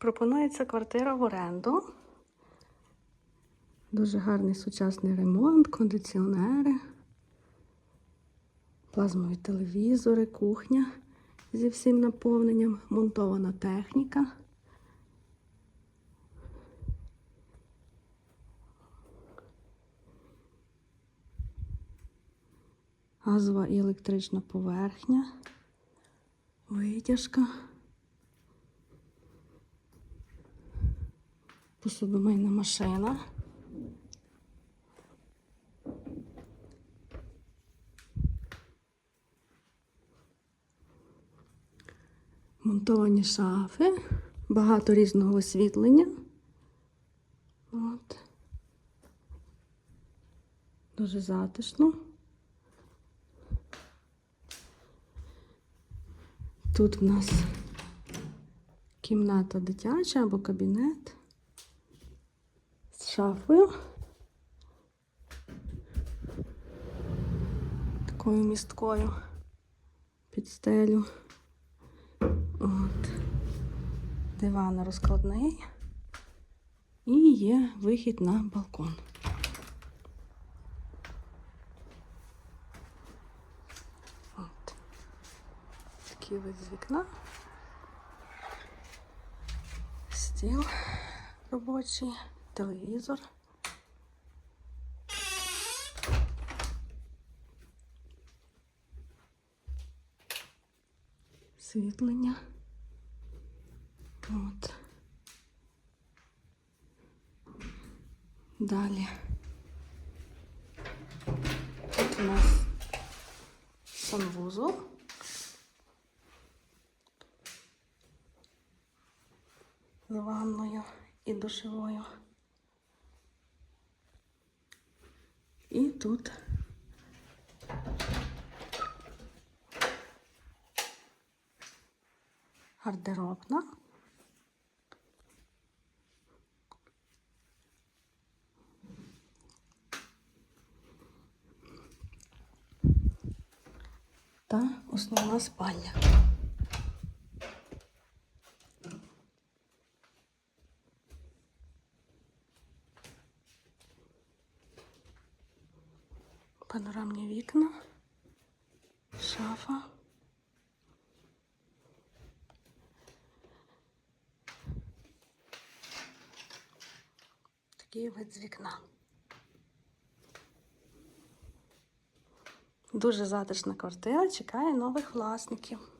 Пропонується квартира в оренду. Дуже гарний сучасний ремонт, кондиціонери, плазмові телевізори, кухня зі всім наповненням, монтована техніка. Газова і електрична поверхня, витяжка, посудомийна машина. Монтовані шафи, багато різного освітлення. От. Дуже затишно. Тут в нас кімната дитяча або кабінет шафою. Такою місткою під стелю. От. Диван розкладний. І є вихід на балкон. От. Такий вид з вікна. Стіл робочий, телевізор. Світлення. От. Далі. Тут у нас санвузол. з ванною і душевою. І тут гардеробна. Та основна спальня. Панорамні вікна, шафа. Такий вид з вікна. Дуже затишна квартира, чекає нових власників.